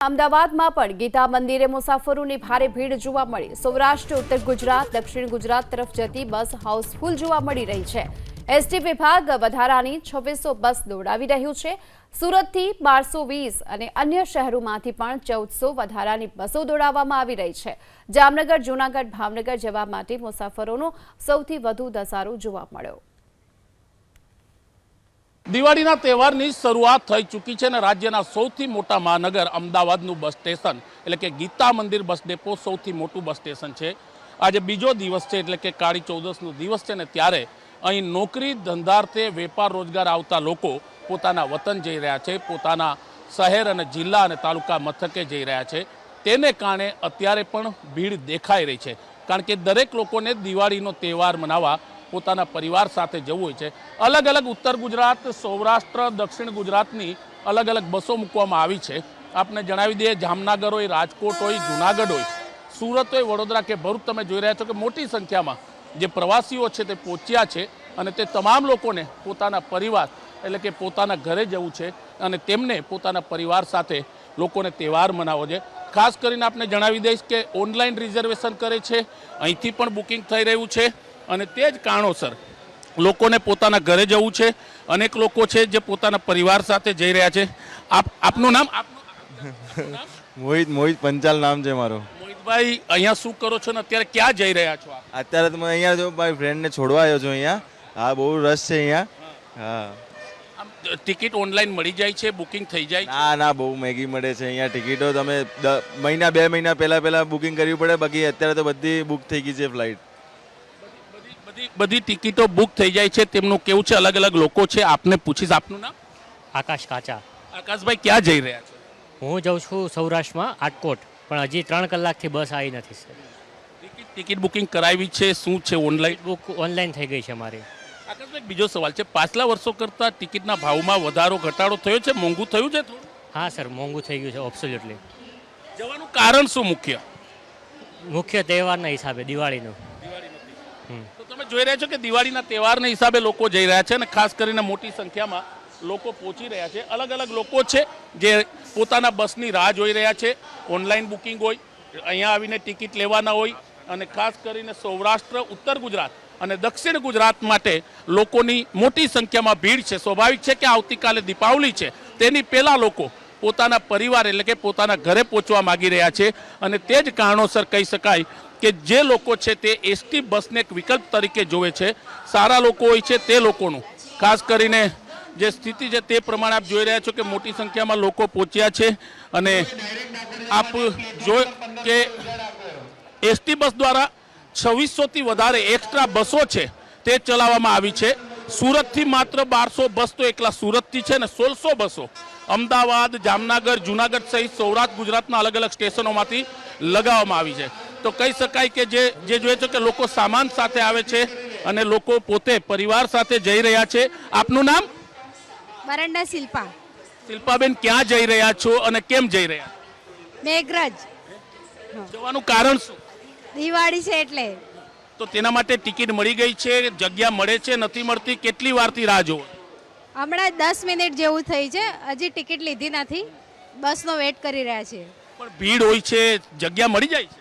અમદાવાદમાં પણ ગીતા મંદિરે મુસાફરોની ભારે ભીડ જોવા મળી. સૌરાષ્ટ્ર, ઉત્તર ગુજરાત, દક્ષિણ ગુજરાત તરફ જતી બસ હાઉસફુલ જોવા મળી રહી છે. એસટી વિભાગ વધારાની છવ્વીસો બસ દોડાવી રહ્યું છે. સુરતથી બારસો વીસ અને અન્ય શહેરોમાંથી પણ ચૌદસો વધારાની બસો દોડાવવામાં આવી રહી છે. જામનગર, જૂનાગઢ, ભાવનગર જવા માટે મુસાફરોનો સૌથી વધુ ધસારો જોવા મળ્યો. દિવાળીના તહેવારની શરૂઆત થઈ ચૂકી છે અને રાજ્યના સૌથી મોટા મહાનગર અમદાવાદનું બસ સ્ટેશન, એટલે કે ગીતા મંદિર બસ ડેપો સૌથી મોટું બસ સ્ટેશન છે. આજે બીજો દિવસ છે, એટલે કે કાળી ચૌદસનો દિવસ છે ને ત્યારે અહીં નોકરી ધંધાર્થે વેપાર રોજગાર આવતા લોકો પોતાના વતન જઈ રહ્યા છે, પોતાના શહેર અને જિલ્લા અને તાલુકા મથકે જઈ રહ્યા છે. તેને કારણે અત્યારે પણ ભીડ દેખાઈ રહી છે. કારણ કે દરેક લોકોને દિવાળીનો તહેવાર મનાવવા પોતાના પરિવાર સાથે જવું હોય છે. અલગ અલગ ઉત્તર ગુજરાત, સૌરાષ્ટ્ર, દક્ષિણ ગુજરાતની અલગ અલગ બસો મૂકવામાં આવી છે. આપને જણાવી દઈએ, જામનગર હોય, રાજકોટ હોય, જુનાગઢ હોય, સુરત હોય, વડોદરા કે ભરૂચ, તમે જોઈ રહ્યા છો કે મોટી સંખ્યામાં જે પ્રવાસીઓ છે તે પહોંચ્યા છે અને તે તમામ લોકોને પોતાના પરિવાર એટલે કે પોતાના ઘરે જવું છે અને તેમને પોતાના પરિવાર સાથે લોકોને તહેવાર મનાવવો છે. ખાસ કરીને આપને જણાવી દઈશ કે ઓનલાઈન રિઝર્વેશન કરે છે. અહીંથી પણ બુકિંગ થઈ રહ્યું છે. અને તે જ કારણોસર લોકોને પોતાના ઘરે જવું છે. અનેક લોકો છે જે પોતાના પરિવાર સાથે જઈ રહ્યા છે. આપ આપનું નામ? મોહિત મોહિત પંચાલ નામ છે મારો. મોહિતભાઈ અહીંયા શું કરો છો ને અત્યારે ક્યાં જઈ રહ્યા છો આપ? અત્યારે તો હું અહીંયા જો મારી ફ્રેન્ડને છોડવા આવ્યો છું અહીંયા. હા બહુ રસ છે અહીંયા. હા. ટિકિટ ઓનલાઈન મળી જાય છે બુકિંગ થઈ જાય ના ના બહુ મેગી મળે છે અહીંયા. ટિકિટો તમે મહિના બે મહિના પહેલા પહેલા બુકિંગ કરવી પડે. બાકી અત્યારે તો બધી બુક થઈ ગઈ છે ફ્લાઇટ બધી ટિકિટો બુક થઈ જાય છે. તેમનું કેવું છે? અલગ અલગ લોકો છે. આપને પૂછીશ. આપનું નામ? આકાશ કાચા. આકાશભાઈ ક્યાં જઈ રહ્યા છો? હું જઉં છું સૌરાષ્ટ્રમાં આટકોટ. પણ હજી ત્રણ કલાકથી બસ આવી નથી સર. ટિકિટ ટિકિટ બુકિંગ કરાવી છે. શું છે? ઓનલાઈન? બુક ઓનલાઈન થઈ ગઈ છે મારી. આકાશભાઈ બીજો સવાલ છે. પાછલા વર્ષો કરતાં ટિકિટના ભાવમાં વધારો ઘટાડો થયો છે? મોંઘું થયું છે થોડું? હા સર. મોંઘું થઈ ગયું છે ઓબ્સોલ્યુટલી જવાનું કારણ શું મુખ્ય? મુખ્ય તહેવારના હિસાબે દિવાળીનું. દિવાળીનું. તમે જોઈ રહ્યા છો કે દિવાળીના તહેવારના હિસાબે લોકો જઈ રહ્યા છે અને ખાસ કરીને મોટી સંખ્યામાં લોકો પહોંચી રહ્યા છે. અલગ અલગ લોકો છે જે પોતાના બસની રાહ જોઈ રહ્યા છે. ઓનલાઈન બુકિંગ હોય, અહીંયા આવીને ટિકિટ લેવાના હોય અને ખાસ કરીને સૌરાષ્ટ્ર, ઉત્તર ગુજરાત અને દક્ષિણ ગુજરાત માટે લોકોની મોટી સંખ્યામાં ભીડ છે. સ્વાભાવિક છે કે આવતીકાલે દીપાવલી છે. તેની પહેલાં લોકો પોતાના પરિવાર એટલે કે પોતાના ઘરે પહોંચવા માગી રહ્યા છે અને તે જ કારણોસર કહી શકાય કે જે લોકો છે તે એસટી બસને એક વિકલ્પ તરીકે જોવે છે. સારા લોકો હોય છે તે લોકોનું. ખાસ કરીને જે સ્થિતિ છે તે પ્રમાણે આપ જોઈ રહ્યા છો કે મોટી સંખ્યામાં લોકો પહોંચ્યા છે અને આપ જો કે એસટી બસ દ્વારા છવ્વીસોથી વધારે એક્સ્ટ્રા બસો છે તે ચલાવવામાં આવી છે. સુરતથી માત્ર બારસો બસ તો એકલા સુરતથી છે ને સોળસો બસો. અમદાવાદ જામનગર જુનાગઢ સહિત સૌરાષ્ટ્ર ગુજરાતના અલગ અલગ સ્ટેશનોમાંથી લગાવવામાં આવી છે. તો કહી શકાય કે જે જે જોઈએ છે કે લોકો સામાન સાથે આવે છે અને લોકો પોતે પરિવાર સાથે જઈ રહ્યા છે. આપનું નામ? વરંડા શિલ્પા. શિલ્પાબેન ક્યાં જઈ રહ્યા છો અને કેમ જઈ રહ્યા મેઘરજ? જવાનું કારણ શું? દિવાળી છે એટલે. તો તેના માટે ટિકિટ મળી ગઈ છે જગ્યા મળે છે નથી મળતી કેટલી વારથી રાહ જોવો હમણાં દસ મિનિટ જેવું થઈ છે હજી ટિકિટ લીધી નથી બસનો વેટ કરી રહ્યા છીએ. પણ ભીડ હોય છે જગ્યા મળી જાય છે?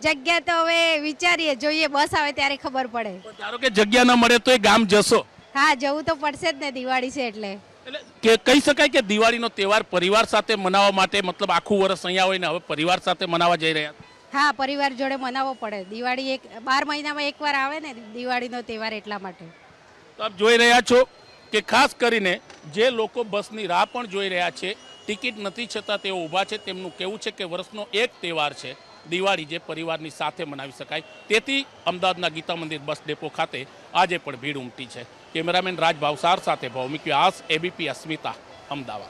જગ્યા તો હવે વિચારીએ જોઈએ બસ આવે ત્યારે ખબર પડે. ધારો કે જગ્યા ન મળે તો એ ગામ જશો? હા જવું તો પડશે જ ને દિવાળી છે એટલે. એટલે કે કહી શકાય કે દિવાળીનો તહેવાર પરિવાર સાથે મનાવવા માટે મતલબ આખું વર્ષ અહીંયા હોય ને હવે પરિવાર સાથે મનાવવા જઈ રહ્યા. હા, પરિવાર જોડે મનાવવો પડે. દિવાળી એક, બાર મહિનામાં એકવાર આવે ને, દિવાળીનો તહેવાર એટલા માટે. તો આપ જોઈ રહ્યા છો કે ખાસ કરીને જે લોકો બસની રાહ પણ જોઈ રહ્યા છે, ટિકિટ નથી છતાં તેઓ ઊભા છે. તેમનું કહેવું છે કે વર્ષનો એક તહેવાર છે, દિવાળી જે પરિવારની સાથે મનાવી શકાય. તેથી અમદાવાદના ગીતા મંદિર બસ ડેપો ખાતે આજે પણ ભીડ ઉમટી છે. કેમેરામેન રાજ ભાવસાર સાથે ભૌમિક વ્યાસ, એબીપી અસ્મિતા, અમદાવાદ.